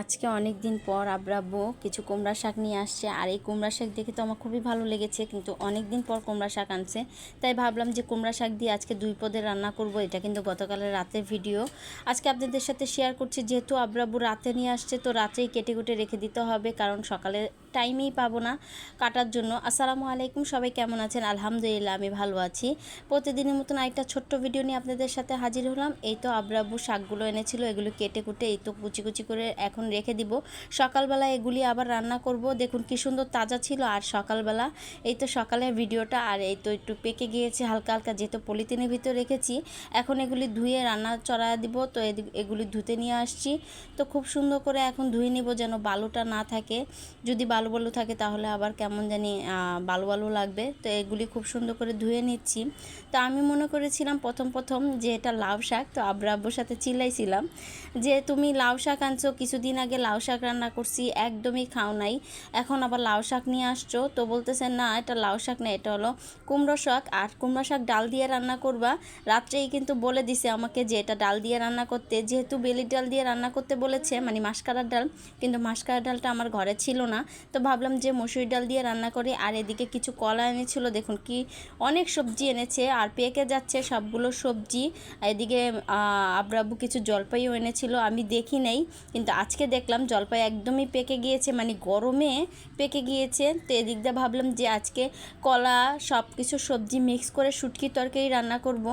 আজকে অনেক দিন পর আব্রাব্বু কিছু কুমড়া শাক নিয়ে আসছে, আর এই কুমড়া শাক দেখে তো আমার খুবই ভালো লেগেছে, কিন্তু অনেক দিন পর কুমড়া শাক আনছে। তাই ভাবলাম যে কুমড়া শাক দিয়ে আজকে দুই পদে রান্না করব, এটা কিন্তু গতকালের রাতের ভিডিও। আজকে আপনাদের সাথে শেয়ার করছি, যেহেতু আব্রাব্বু রাতে নিয়ে আসছে, তো রাতেই কেটে কুটে রেখে দিতে হবে, কারণ সকালে টাইমেই পাবো না কাটার জন্য। আসসালামু আলাইকুম, সবাই কেমন আছেন? আলহামদুলিল্লাহ, আমি ভালো আছি। প্রতিদিনের মতন একটা ছোট্ট ভিডিও নিয়ে আপনাদের সাথে হাজির হলাম। এই তো আব্রাবু শাকগুলো এনেছিল, এগুলো কেটে কুটে এই তো কুচি কুচি করে এখন রেখে দিব। সকালবেলা এগুলি আবার রান্না করব। দেখুন কি সুন্দর তাজা ছিল, আর সকালবেলা এই তো সকালের ভিডিওটা, আর এই তো একটু পেকে গিয়েছে, হালকা হালকা যেহেতু পলিথিনের ভিতর রেখেছি, এখন এগুলি ধুয়ে রান্না চড়া দিব। তো এগুলি ধুতে নিয়ে আসছি। তো খুব সুন্দর করে এখন ধুয়ে নিব যেন বালুটা না থাকে। যদি বালু বালু বালু থাকে তাহলে আবার কেমন জানি বালু বালু লাগবে। তো এগুলি খুব সুন্দর করে ধুয়ে নিচ্ছি। তো আমি মনে করেছিলাম প্রথম প্রথম যে এটা লাউ শাক, তো আব্রা আব্বুর সাথে চিল্লাইছিলাম যে, তুমি লাউ শাক আনছো, কিছুদিন আগে লাউ শাক রান্না করছি, একদমই খাও নাই। এখন আবার লাউ শাক নিয়ে আসছো। তো বলতেছে, না, এটা লাউ শাক না, এটা হলো কুমড়ো শাক। আর কুমড়ো শাক ডাল দিয়ে রান্না করবা। রাত্রেই কিন্তু বলে দিছে আমাকে যে, এটা ডাল দিয়ে রান্না করতে। যেহেতু বেলির ডাল দিয়ে রান্না করতে বলেছে মানে মাসকারার ডাল, কিন্তু মাসকারার ডালটা আমার ঘরে ছিল না। তো ভাবলাম যে মসুরি ডাল দিয়ে রান্না করি, আর এদিকে কিছু কলা এনেছিল, দেখুন কি অনেক সবজি এনেছে, আর পেকে যাচ্ছে সবগুলো সবজি এদিকে আব্রাবু কিছু জলপাইও এনেছিল, আমি দেখি নাই, কিন্তু আজকে দেখলাম জলপাই একদমই পেকে গিয়েছে মানে গরমে পেকে গিয়েছে, তো এদিক দিয়ে ভাবলাম যে আজকে কলা সব কিছু সবজি মিক্স করে শুটকি তরকারি রান্না করব,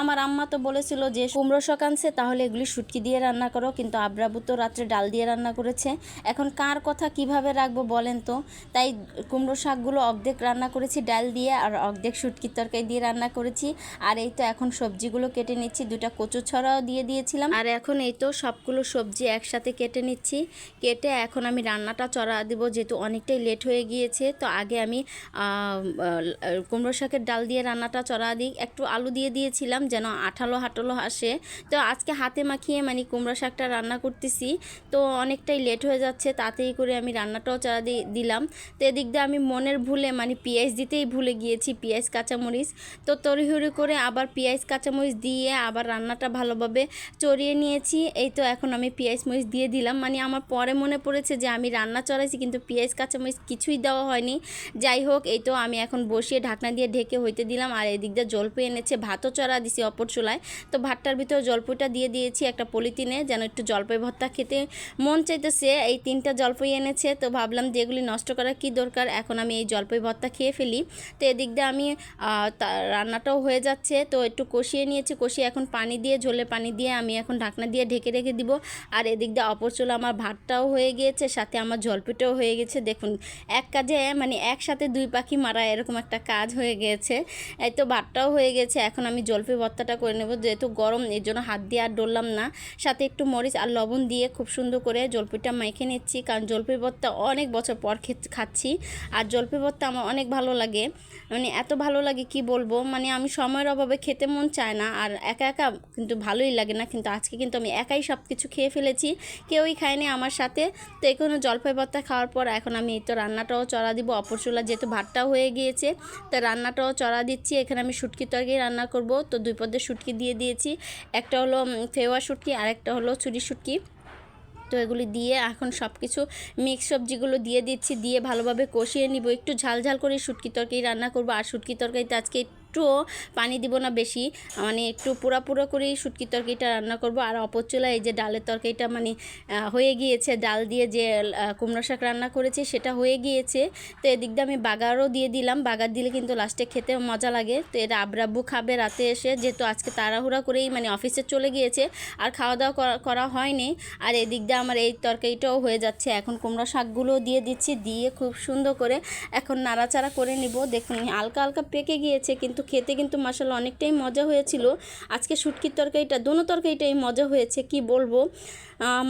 আমার আম্মা তো বলেছিল যে কুমড়ো শাক আনছে, তাহলে এগুলি শুটকি দিয়ে রান্না করো, কিন্তু আব্রাবু তো রাত্রে ডাল দিয়ে রান্না করেছে, এখন কার কথা কীভাবে রাখব বলেন? তো? তাই কুমড়ো শাকগুলো অর্ধেক রান্না করেছি, ডাল দিয়ে, আর অর্ধেক শুটকির তরকারি দিয়ে রান্না করেছি। আর এই তো এখন সবজিগুলো কেটে নিচ্ছি দুটা কচু ছড়াও দিয়ে দিয়েছিলাম। আর এখন এই তো সবগুলো সবজি একসাথে কেটে নিচ্ছি। কেটে এখন আমি রান্নাটা চড়া দিব, যেহেতু অনেকটাই লেট হয়ে গিয়েছে। তো আগে আমি কুমড়ো শাকের ডাল দিয়ে রান্নাটা চড়া দিই। একটু আলু দিয়ে দিয়েছিলাম, যেন আঠালো হাটালো আসে। তো আজকে হাতে মাখিয়ে মানে কুমড়ো শাকটা রান্না করতেছি। তো অনেকটাই লেট হয়ে যাচ্ছে তাতেই করে আমি রান্নাটাও চড়া দিয়ে দিলাম। তো এদিক দিয়ে আমি মনের ভুলে মানে পেঁয়াজ দিতেই ভুলে গিয়েছি, পেঁয়াজ, কাঁচামরিচ। তো তড়িহড়ি করে আবার পেঁয়াজ, কাঁচামরিচ দিয়ে আবার রান্নাটা ভালোভাবে চড়িয়ে নিয়েছি। এই তো এখন আমি পেঁয়াজ, মরিচ দিয়ে দিলাম। মানে আমার পরে মনে পড়েছে যে আমি রান্না চড়াইছি, কিন্তু পেঁয়াজ, কাঁচামরিচ কিছুই দেওয়া হয়নি। যাই হোক, এই তো আমি এখন বসিয়ে ঢাকনা দিয়ে ঢেকে হইতে দিলাম। আর এদিক দিয়ে জলপই এনেছে, ভাতও চড়া দিছি অপর চুলায়। তো ভাতটার ভিতরে জলপইটা দিয়ে দিয়েছি একটা পলিথিনে, যেন একটু জলপাই ভর্তা খেতে মন চাইতেছে। এই তিনটা জলপাই এনেছে, তো ভাবলাম যে এগুলি নষ্ট করার কি দরকার? এখন আমি এই জলপাই ভর্তা খেয়ে ফেলি। তো এদিক দিয়ে আমি রান্নাটাও হয়ে যাচ্ছে। তো একটু কষিয়ে নিয়েছি। কষিয়ে এখন পানি দিয়ে, ঝোলে পানি দিয়ে আমি এখন ঢাকনা দিয়ে ঢেকে রেখে দিব। আর এদিক দিয়ে অপর চুলা আমার ভাতটাও হয়ে গিয়েছে, সাথে আমার জলপিটাও হয়ে গেছে। দেখুন, এক কাজে মানে একসাথে দুই পাখি মারা এরকম একটা কাজ হয়ে গিয়েছে এই তো ভাতটাও হয়ে গেছে। এখন আমি জলপি ভর্তাটা করে নেব। যেহেতু গরম, এর জন্য হাত দিয়ে আর ডললাম না। সাথে একটু মরিচ আর লবণ দিয়ে খুব সুন্দর করে জলপিটা মাইখে নিচ্ছি। কারণ জলপির ভর্তা অনেক বছর পর খে- খাচ্ছি। আর জলপি ভর্তা আমার অনেক ভালো লাগে। মানে এত ভালো লাগে কি বলব? মানে আমি সময়ের অভাবে খেতে মন চায় না। আর একা একা কিন্তু ভালোই লাগে না। কিন্তু আজকে কিন্তু আমি একাই সব কিছু খেয়ে ফেলেছি। কেউই খায়নি আমার সাথে। তো এখনও জলপাই ভর্তা খাওয়ার পর এখন আমি এই তো রান্নাটাও চড়া দিব। অপর চুলা যেহেতু ভাতটাও হয়ে গিয়েছে, তো রান্নাটাও চড়া দিচ্ছি। এখানে আমি শুটকি তরকারি রান্না করব। তো দুই পদে শুটকি দিয়ে দিয়েছি। একটা হলো ফেওয়া শুটকি আর একটা হলো চুরি শুটকি। তো এগুলি দিয়ে এখন সব কিছু মিক্স সবজিগুলো দিয়ে দিচ্ছি, দিয়ে ভালোভাবে কষিয়ে নিব। একটু ঝাল ঝাল করে শুটকি তরকারি রান্না করব। আর শুটকি তরকারিতে আজকে একটুও পানি দিব না বেশি। মানে একটু পুরা পুরো করেই শুটকি তরকারিটা রান্না করব। আর অপর চুলায় এই যে ডালের তরকারিটা মানে হয়ে গিয়েছে। ডাল দিয়ে যে কুমড়ো শাক রান্না করেছি সেটা হয়ে গিয়েছে। তো এদিক দিয়ে আমি বাগারও দিয়ে দিলাম। বাগার দিলে কিন্তু লাস্টে খেতে মজা লাগে। তো এটা আব্রাব্বু খাবে রাতে এসে। যেহেতু আজকে তাড়াহুড়া করেই মানে অফিসে চলে গিয়েছে। আর খাওয়া দাওয়া করা- করা হয়নি। আর এদিক দিয়ে আমার এই তরকারিটাও হয়ে যাচ্ছে। এখন কুমড়ো শাকগুলো দিয়ে দিচ্ছি। দিয়ে খুব সুন্দর করে এখন নাড়াচাড়া করে নিব। দেখুন, হালকা হালকা পেকে গিয়েছে। কিন্তু খেতে কিন্তু মাসাল্লাহ অনেকটাই মজা হয়েছিল। আজকে শুটকির তরকারিটা, দোনো তরকারিটাই মজা হয়েছে, কি বলব?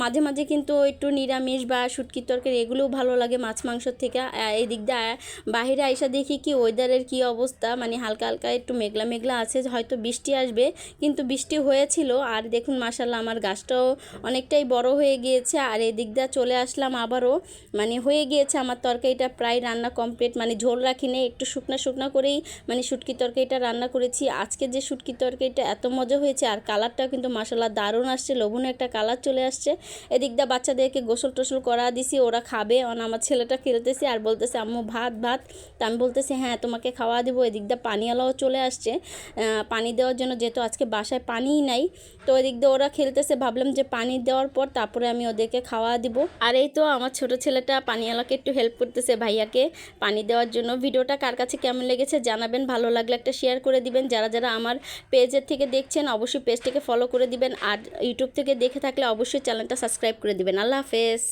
মাঝে মাঝে কিন্তু একটু নিরামিষ বা শুটকির তরকারি এগুলোও ভালো লাগে মাছ মাংসর থেকে। আহ, এই দিক দিয়ে বাইরে আইসা দেখি কি ওয়েদারের কি অবস্থা মানে হালকা হালকা একটু মেঘলা মেঘলা আছে হয়তো বৃষ্টি আসবে কিন্তু বৃষ্টি হয়েছিল। আর দেখুন মাসাল্লাহ আমার গাছটাও অনেকটাই বড় হয়ে গিয়েছে। আর এই দিক দিয়ে চলে আসলাম আবারও মানে হয়ে গিয়েছে আমার তরকারিটা প্রায় রান্না কমপ্লিট মানে ঝোল রাখিনি একটু শুকনা শুকনো করেই মানে শুটকি তরকারিটা রান্না করেছি। আজকে যে শুটকি তরকারিটা এত মজা হয়েছে আর কালারটাও কিন্তু মাসাল্লাহ দারুণ আসছে লবণে একটা কালার চলে আসছে। আসছে। এদিক দিয়ে বাচ্চাদেরকে গোসল টোসল করা দিছি, ওরা খাবে। অন আমার ছেলেটা খেলতেছে আর বলতেছে, আম্মু, ভাত ভাত। তা আমি বলতেছি হ্যাঁ তোমাকে খাওয়া দিব। এদিক দিয়ে পানিওয়ালাও চলে আসছে। পানি দেওয়ার জন্য যেহেতু আজকে বাসায় পানিই নাই, তো এদিক দিয়ে ওরা খেলতেছে। ভাবলাম যে পানি দেওয়ার পর তারপরে আমি ওদেরকে খাওয়া দিব। আর এই তো আমার ছোট ছেলেটা পানিওয়ালাকে একটু হেল্প করতেছে ভাইয়াকে পানি দেওয়ার জন্য। ভিডিওটা কার কাছে কেমন লেগেছে জানাবেন। ভালো লাগলে একটা শেয়ার করে দিবেন। যারা যারা আমার পেজের থেকে দেখছেন, অবশ্যই পেজটিকে ফলো করে দিবেন। আর ইউটিউব থেকে দেখে থাকলে অবশ্যই চ্যানেলটা সাবস্ক্রাইব করে দিবেন। আল্লাহ হাফেজ।